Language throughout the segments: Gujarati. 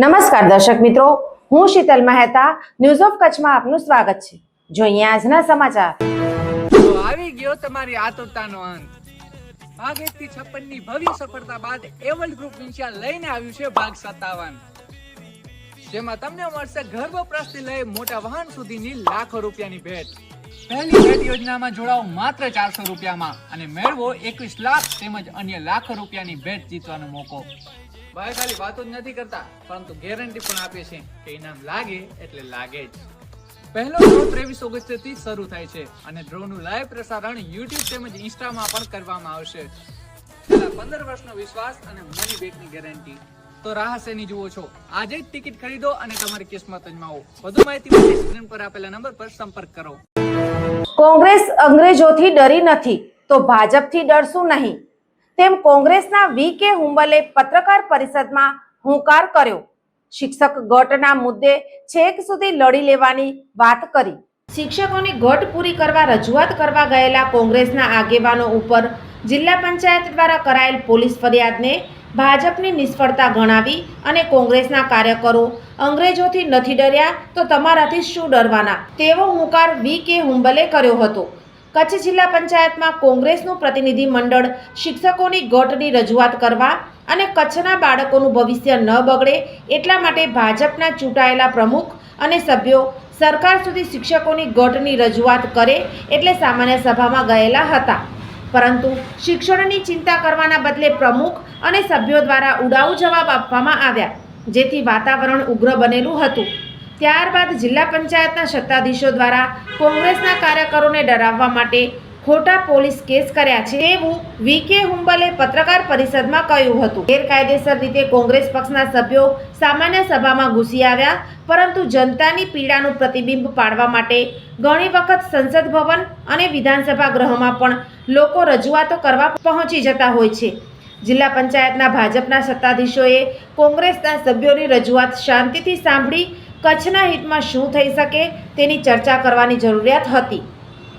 નમસ્કાર દર્શક મિત્રો, હું શીતલ મહેતા ન્યૂઝ ઓફ કચ્છમાં આપનું સ્વાગત છે. જોઈએ આજના સમાચાર. આવી ગયો તમારી આતુરતાનો અંત. ભાગ એક ની ભવ્ય સફળતા બાદ એવલ ગ્રુપ ઇન્શિયા લઈને આવ્યું છે ભાગ સત્તાવન. જેમાં તમને મળશે ઘર વપરાશથી લઈ મોટા વાહન સુધીની લાખો રૂપિયાની ભેટ. પહેલી ભેટ યોજનામાં જોડાઓ માત્ર ચારસો રૂપિયામાં અને મેળવો એકવીસ લાખ તેમજ અન્ય લાખો રૂપિયાની ભેટ જીતવાનો મોકો. ભાઈ ખાલી વાતો જ નથી કરતા, પરંતુ ગેરંટી પણ આપે છે કે ઇનામ લાગે એટલે લાગે જ. પહેલો ડ્રો ત્રેવીસ ઓગસ્ટથી શરૂ થાય છે અને ડ્રોનું લાઈવ પ્રસારણ યુટ્યુબ તેમજ ઇન્સ્ટામાં પણ કરવામાં આવશે. પંદર વર્ષનો વિશ્વાસ અને મની બેકની ગેરંટી તો રાહ શેની જુઓ છો? આજે જ ટિકિટ ખરીદો અને તમારી કિસ્મત અજમાવો. વધુ માહિતી માટે સ્ક્રીન પર આપેલા નંબર પર સંપર્ક કરો. કોંગ્રેસ અંગ્રેજોથી ડરી નથી, તો ભાજપથી ડરશું નહીં. તેમ કોંગ્રેસના વી કે હુંબલે પત્રકાર પરિષદમાં હુંકાર કર્યો. શિક્ષક ગટના મુદ્દે છેક સુધી લડી લેવાની વાત કરી. શિક્ષકોની ગટ પૂરી કરવા રજૂઆત કરવા ગયેલા કોંગ્રેસના આગેવાનો ઉપર જિલ્લા પંચાયત દ્વારા કરાયેલ પોલીસ ફરિયાદને ભાજપની નિષ્ફળતા ગણાવી અને કોંગ્રેસના કાર્યકરો અંગ્રેજોથી નથી ડર્યા તો તમારાથી શું ડરવાના? તેવો હુંકાર વી કે હુંબલે કર્યો હતો. કચ્છ જિલ્લા પંચાયતમાં કોંગ્રેસનું પ્રતિનિધિ મંડળ શિક્ષકોની ગટની રજૂઆત કરવા અને કચ્છના બાળકોનું ભવિષ્ય ન બગડે એટલા માટે ભાજપના ચૂંટાયેલા પ્રમુખ અને સભ્યો સરકાર સુધી શિક્ષકોની ગટની રજૂઆત કરે એટલે સામાન્ય સભામાં ગયેલા હતા. પરંતુ શિક્ષણની ચિંતા કરવાના બદલે પ્રમુખ અને સભ્યો દ્વારા ઉડાઉ જવાબ આપવામાં આવ્યા, જેથી વાતાવરણ ઉગ્ર બનેલું હતું. ત્યારબાદ જિલ્લા પંચાયતના સત્તાધીશો દ્વારા કોંગ્રેસના કાર્યકરોને ડરાવવા માટે ખોટા પોલીસ કેસ કર્યા છે તેવું વીકે હુંબલે પત્રકાર પરિષદમાં કહ્યું હતું. ગેરકાયદેસર રીતે કોંગ્રેસ પક્ષના સભ્યો સામાન્ય સભામાં ઘૂસી આવ્યા, પરંતુ જનતાની પીડાનું પ્રતિબિંબ પાડવા માટે ઘણી વખત સંસદ ભવન અને વિધાનસભા ગૃહમાં પણ લોકો રજૂઆતો કરવા પહોંચી જતા હોય છે. જિલ્લા પંચાયતના ભાજપના સત્તાધીશોએ કોંગ્રેસના સભ્યોની રજૂઆત શાંતિથી સાંભળી કચ્છના હિતમાં શું થઈ શકે તેની ચર્ચા કરવાની જરૂરિયાત હતી.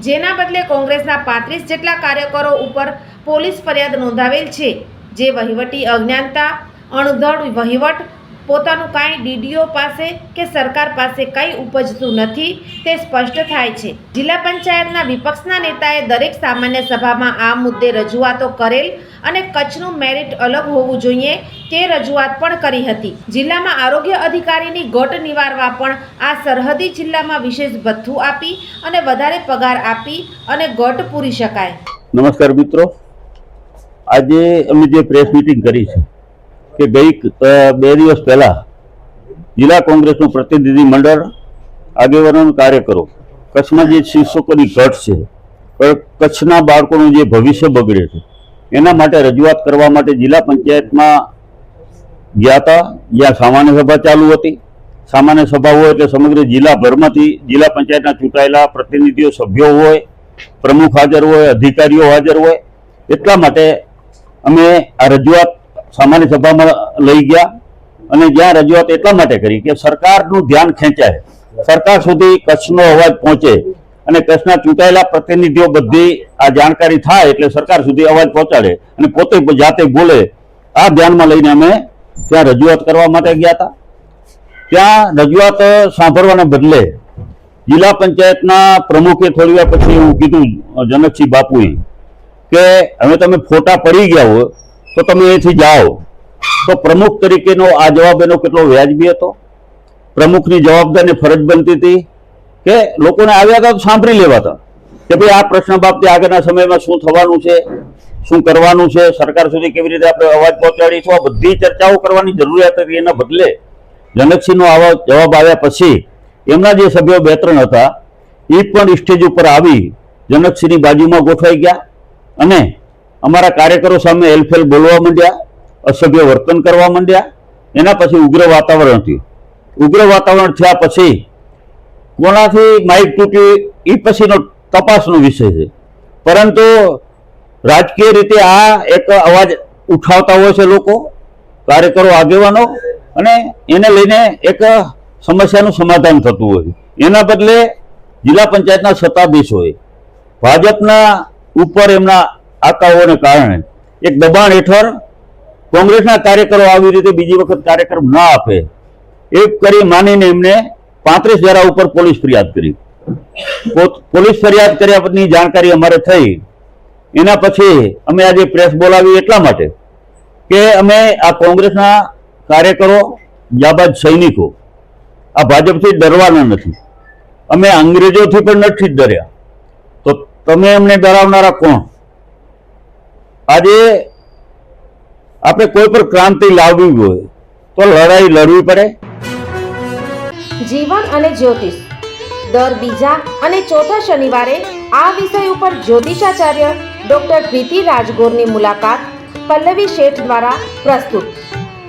જેના બદલે કોંગ્રેસના પાંત્રીસ જેટલા કાર્યકરો ઉપર પોલીસ ફરિયાદ નોંધાવેલ છે. જે વહીવટી અજ્ઞાનતા, અણધડ વહીવટ પોતાનું કાંઈ ડીડીઓ પાસે કે સરકાર પાસે કંઈ ઉપજતું નથી તે સ્પષ્ટ થાય છે. જિલ્લા પંચાયતના વિપક્ષના નેતાએ દરેક સામાન્ય સભામાં આ મુદ્દે રજૂઆતો કરેલ અને કચ્છનું મેરિટ અલગ હોવું જોઈએ તે રજૂઆત પણ કરી હતી. જિલ્લામાં આરોગ્ય અધિકારીની ગટ નિવારવા પણ આ સરહદી જિલ્લામાં વિશેષ ભથ્થું આપી અને વધારે પગાર આપી અને ગટ પૂરી શકાય. નમસ્કાર મિત્રો. આજે અમે જે પ્રેસ મિટિંગ કરી છે કે બે દિવસ પહેલા જિલ્લા કોંગ્રેસનું પ્રતિનિધિ મંડળ આગેવાનો કાર્યકરો, કચ્છમાં જે શિક્ષકોની ઘટ છે કચ્છના બાળકોનું જે ભવિષ્ય બગડે છે, એના માટે રજૂઆત કરવા માટે જિલ્લા પંચાયતમાં ગયા હતા. જ્યાં સામાન્ય સભા ચાલુ હતી. સામાન્ય સભા હોય એટલે સમગ્ર જિલ્લાભરમાંથી જિલ્લા પંચાયતના ચૂંટાયેલા પ્રતિનિધિઓ, સભ્યો હોય, પ્રમુખ હાજર હોય, અધિકારીઓ હાજર હોય, એટલા માટે અમે આ રજૂઆત સામાન્ય સભામાં લઈ ગયા અને જ્યાં રજૂઆત એટલા માટે કરી કે સરકારનું ધ્યાન ખેંચાય. સરકાર સુધી કચ્છનો અવાજ પહોંચે અને કચ્છના ચૂંટાયેલા પ્રતિનિધિઓ બધી આ જાણકારી થાય એટલે સરકાર સુધી અવાજ પહોંચાડે અને પોતે જાતે બોલે. આ ધ્યાનમાં લઈને અમે ત્યાં રજૂઆત કરવા માટે ગયા હતા. ત્યાં રજૂઆત સાંભળવાના બદલે જિલ્લા પંચાયતના પ્રમુખે થોડી વાર પછી એવું કીધું, જનકસિંહ બાપુએ, કે હવે તમે ફોટા પડી ગયા હો તો તમે અહીંથી જાઓ. તો પ્રમુખ તરીકેનો આ જવાબ એનો કેટલો વ્યાજબી હતો? પ્રમુખની જવાબદારી ફરજ બનતી હતી કે લોકોને આવ્યા હતા તો સાંભળી લેવાતા. કે ભાઈ આ પ્રશ્ન બાબતે આગળના સમયમાં શું થવાનું છે? શું કરવાનું છે? સરકાર સુધી કેવી રીતે આપણે અવાજ પહોંચાડીશું? આ બધી ચર્ચાઓ કરવાની જરૂરિયાત હતી એના બદલે જનકસિંહનો આવા જવાબ આવ્યા પછી એમના જે સભ્યો બે ત્રણ હતા એ પણ સ્ટેજ ઉપર આવી જનકસિંહની બાજુમાં ગોઠવાઈ ગયા અને અમારા કાર્યકરો સામે હેલફેલ બોલવા માંડ્યા, અસભ્ય વર્તન કરવા માંડ્યા, એના પછી ઉગ્ર વાતાવરણ થયું. ઉગ્ર વાતાવરણ થયા પછી કોનાથી માઇક તૂટ્યું એ પછીનો તપાસનો વિષય છે. પરંતુ રાજકીય રીતે આ એક અવાજ ઉઠાવતા હોય છે લોકો, કાર્યકરો આગેવાનો, અને એને લઈને એક સમસ્યાનું સમાધાન થતું હોય એના બદલે જિલ્લા પંચાયતના સત્તાધીશોએ ભાજપના ઉપર એમના આકાઓને કારણે. એક દબાણ હેઠળ કોંગ્રેસના કાર્યકરો આવી રીતે બીજી વખત કાર્યક્રમ ના આપે. એ કરી માનીને એમને પાંત્રીસ ધારા ઉપર પોલીસ ફરિયાદ કરી. પોલીસ ફરિયાદ કર્યા પછીની જાણકારી અમારે થઈ. એના પછી અમે આજે પ્રેસ બોલાવી એટલા માટે કે અમે આ કોંગ્રેસના કાર્યકરો, યાબાદ સૈનિકો, આ ભાજપથી ડરવાના નથી. અમે અંગ્રેજોથી પણ નથી ડર્યા. તો તમે અમને ડરાવનારા કોણ? આજે આપણે કોઈ પણ ક્રાંતિ લાવવી હોય તો લડાઈ લડવી પડે જીવન અને જ્યોતિષ દર બીજા અને ચોથા શનિવારે આ વિષય ઉપર જ્યોતિષાચાર્ય ડોક્ટર પ્રીતિ રાજગોરની મુલાકાત પલ્લવી શેઠ દ્વારા પ્રસ્તુત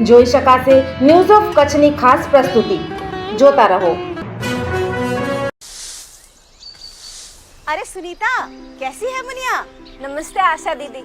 જોઈ શકાશે ન્યૂઝ ઓફ કચ્છની ખાસ પ્રસ્તુતિ જોતા રહો अरे सुनीता कैसी है मुनिया नमस्ते आशा दीदी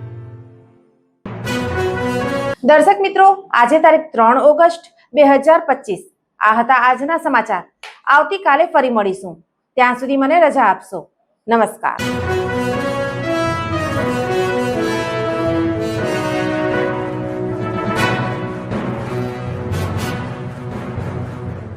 દર્શક મિત્રો, આજે તારીખ ત્રણ ઓગસ્ટ બે હજાર પચીસ. આ હતા આજના સમાચાર. આવતીકાલે ફરી મળીશું. ત્યાં સુધી મને રજા આપશો. નમસ્કાર.